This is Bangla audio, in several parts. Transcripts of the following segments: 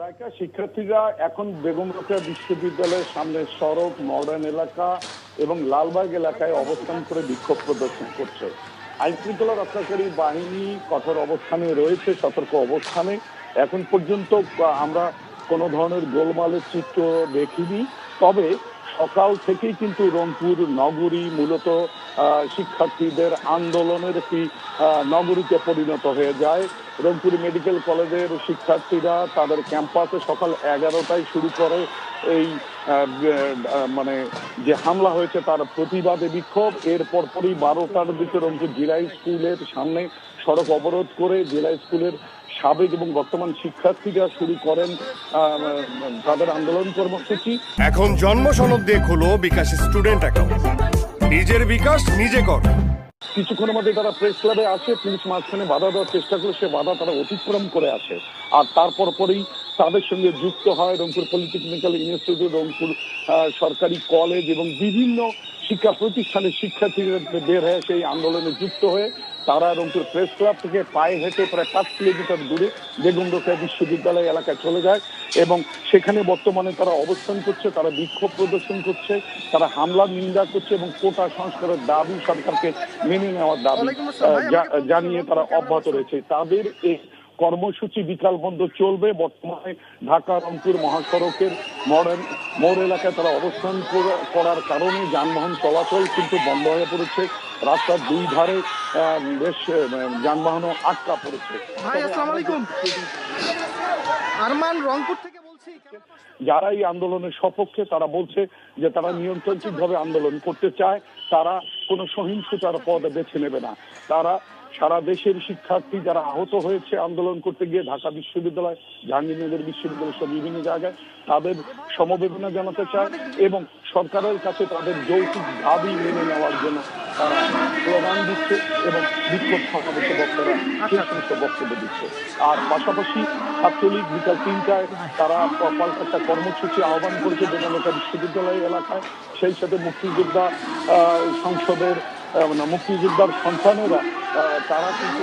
রায়কা, শিক্ষার্থীরা এখন বেগম রোকেয়া বিশ্ববিদ্যালয়ের সামনে সড়ক মডার্ন এলাকা এবং লালবাগ এলাকায় অবস্থান করে বিক্ষোভ প্রদর্শন করছে। আইন শৃঙ্খলা রক্ষাকারী বাহিনী কঠোর অবস্থানে রয়েছে, সতর্ক অবস্থানে। এখন পর্যন্ত আমরা কোনো ধরনের গোলমালের চিত্র দেখিনি। তবে সকাল থেকেই কিন্তু রংপুর নগরী মূলত শিক্ষার্থীদের আন্দোলনের একটি নগরীতে পরিণত হয়ে যায়। রংপুর মেডিকেল কলেজের শিক্ষার্থীরা তাদের ক্যাম্পাসে সকাল এগারোটায় শুরু করে এই মানে যে হামলা হয়েছে তার প্রতিবাদে বিক্ষোভ। এর পরপরই বারোটার দিকে রংপুর জেলা স্কুলের সামনে সড়ক অবরোধ করে জেলা স্কুলের সাবেক এবং বর্তমান শিক্ষার্থীরা শুরু করেন তাদের আন্দোলন কর্মসূচি। এখন জন্ম সনদ দিয়ে খোলো বিকাশ স্টুডেন্ট অ্যাকাউন্ট। নিজের বিকাশ নিজে কর। কিছুক্ষণের মধ্যে তারা প্রেস ক্লাবে আসে পুলিশ মাঝখানে বাধা দেওয়ার চেষ্টা করে সে বাধা তারা অতিক্রম করে আসে। আর তারপর পরেই তাদের সঙ্গে যুক্ত হয় রংপুর পলিটেকনিক্যাল ইনস্টিটিউট রংপুর সরকারি কলেজ এবং বিভিন্ন শিক্ষা প্রতিষ্ঠানের শিক্ষার্থীরা বের হয়ে সেই আন্দোলনে যুক্ত হয়ে তারা রংপুর প্রেস ক্লাব থেকে পায়ে হেঁটে প্রায় পাঁচ কিলোমিটার দূরে বেগম রোকেয়া বিশ্ববিদ্যালয় এলাকায় চলে যায় এবং সেখানে বর্তমানে তারা অবস্থান করছে তারা বিক্ষোভ প্রদর্শন করছে তারা হামলা নিন্দা করছে এবং কোটা সংস্কারের দাবি সরকারকে মেনে নেওয়ার দাবি জানিয়ে তারা অব্যাহত রয়েছে। তাদের এই কর্মসূচি বিকাল বন্ধ চলবে। বর্তমানে ঢাকা রংপুর মহাসড়কের মডার্ন মোড় এলাকায় তারা অবস্থান করার কারণে যানবাহন চলাচল কিন্তু বন্ধ হয়ে পড়েছে। রাস্তার দুই ধারে বেশ যানবাহনও আটকা পড়েছে। ভাই, আসসালামু আলাইকুম। আরমান রংপুর থেকে বলছি যারা এই আন্দোলনের সপক্ষে তারা বলছে যে তারা নিয়ন্ত্রণ নিয়ন্ত্রণভাবে আন্দোলন করতে চায়। তারা কোনো সহিংসতার পদ বেছে নেবে না। তারা সারা দেশের শিক্ষার্থী যারা আহত হয়েছে আন্দোলন করতে গিয়ে ঢাকা বিশ্ববিদ্যালয়, জাহাঙ্গীরনগর বিশ্ববিদ্যালয় সব বিভিন্ন জায়গায় তাদের সমবেদনা জানাতে চায় এবং সরকারের কাছে তাদের যৌক্তিক দাবি মেনে নেওয়ার জন্য তারা স্লোগান দিচ্ছে এবং বিক্ষোভ সমাবেশে বক্তারা সমস্ত বক্তব্য দিচ্ছে। আর পাশাপাশি ছাত্রলীগ বিকাল তিনটায় তারা একটা কর্মসূচি আহ্বান করেছে বেগমকা বিশ্ববিদ্যালয় এলাকায়। সেই সাথে মুক্তিযোদ্ধা সংসদের মুক্তিযোদ্ধার মানে মুক্তিযোদ্ধার সন্তানেরা আহ, তারা কিন্তু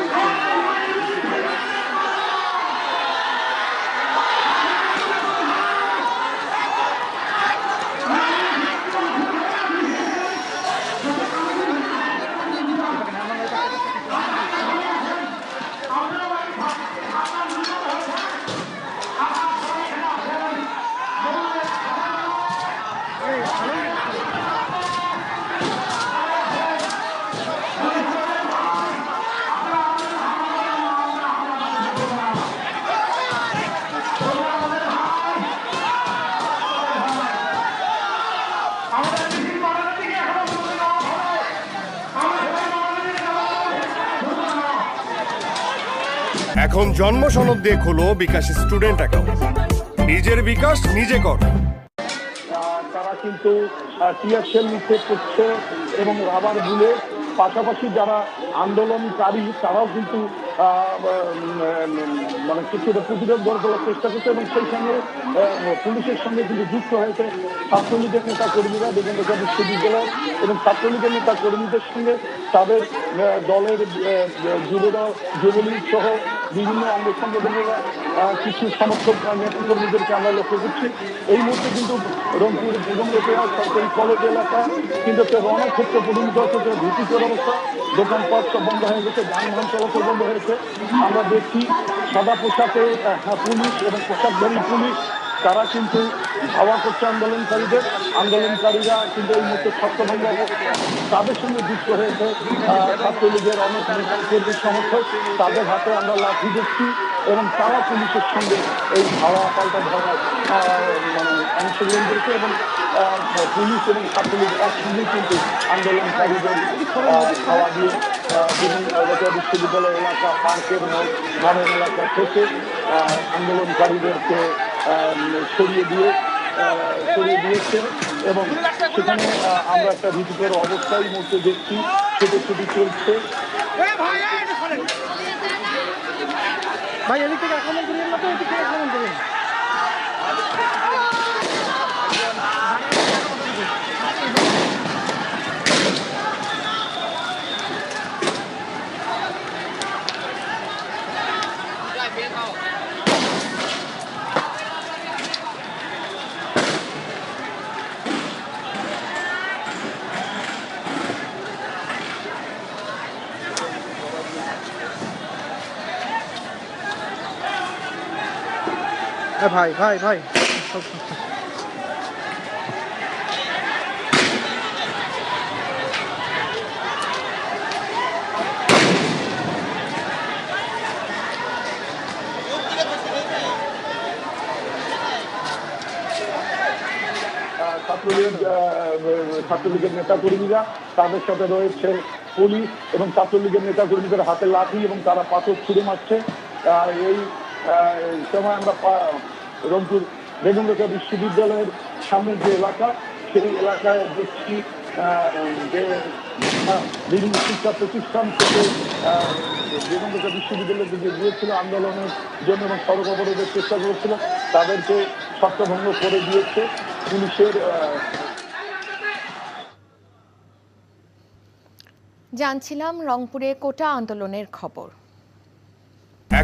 এখন জন্ম সনদ দিয়ে খোলো বিকাশ স্টুডেন্ট অ্যাকাউন্ট। নিজের বিকাশ নিজে কর। তারা কিন্তু টিয়ার সেল নিক্ষেপ করছে এবং রাবার বুলে পাশাপাশি যারা আন্দোলনকারী তারাও কিন্তু মানে কিছুটা প্রতিরোধ গড়ে তোলার চেষ্টা করছে এবং সেই সঙ্গে পুলিশের সঙ্গে কিন্তু যুক্ত হয়েছে ছাত্রলীগের নেতা কর্মীরা বিভিন্ন বিশ্ববিদ্যালয় এবং ছাত্রলীগের নেতা কর্মীদের সঙ্গে তাদের দলের আহ, যুবদল যুবলীগ সহ বিভিন্ন অঙ্গ সংগঠনেরা কিছু সমর্থক নেতাকর্মীদেরকে আমরা লক্ষ্য করছি। এই মুহূর্তে কিন্তু রংপুর বেগম রোকেয়া সরকারি কলেজ এলাকা, কিন্তু একটা রণক্ষেত্রে পরিণত হচ্ছে যে ভীতিকর অবস্থা। দোকানপাট সব বন্ধ হয়ে গেছে, যানবাহন চলাচল বন্ধ হয়েছে। আমরা দেখছি সাদা পোশাকে পুলিশ এবং পোশাকধারী পুলিশ তারা কিন্তু ধাওয়া করছে আন্দোলনকারীদের। আন্দোলনকারীরা কিন্তু এই মুহূর্তে ছত্রভঙ্গ তাদের সঙ্গে যুক্ত হয়েছে ছাত্রলীগের অনেক নেতা কর্মীর সমর্থক। তাদের হাতে আমরা লাঠি দেখছি এবং তারা পুলিশের সঙ্গে এই ধাওয়া পাল্টা ধরার মানে অংশগ্রহণ করেছে এবং পুলিশ এবং ছাত্রলীগ একসঙ্গে কিন্তু আন্দোলনকারীদের ধাওয়া দিয়ে বিভিন্ন বিশ্ববিদ্যালয় এলাকা, পার্কের বনের এলাকা থেকে আন্দোলনকারীদেরকে সরিয়ে দিয়ে সরিয়ে দিয়েছে এবং সেখানে আমরা একটা ভীতিকর অবস্থায় মধ্যে দেখছি ছোটাছুটি চলছে। ভাই এদিক থেকে আক্রমণ করিয়েন না তো, এদিক থেকে আক্রমণ করিয়েন। ভাই ভাই ভাই। আহ, ছাত্রলীগের ছাত্রলীগের নেতা কর্মীরা তাদের সাথে রয়েছে পুলিশ এবং ছাত্রলীগের নেতা কর্মীদের হাতে লাঠি এবং তারা পাথর ছুড়ে মারছে। এই সময় আমরা রংপুর বেগমরেখা বিশ্ববিদ্যালয়ের সামনের যে এলাকা সেই এলাকায় দেখছি যে বিভিন্ন শিক্ষা প্রতিষ্ঠান থেকে আহ, বেগমরেখা বিশ্ববিদ্যালয়ের দিকে গিয়েছিল আন্দোলনের জন্য এবং সড়ক অবরোধের চেষ্টা করেছিল। তাদেরকে ছত্রভঙ্গ করে দিয়েছে পুলিশের জানছিলাম রংপুরে কোটা আন্দোলনের খবর।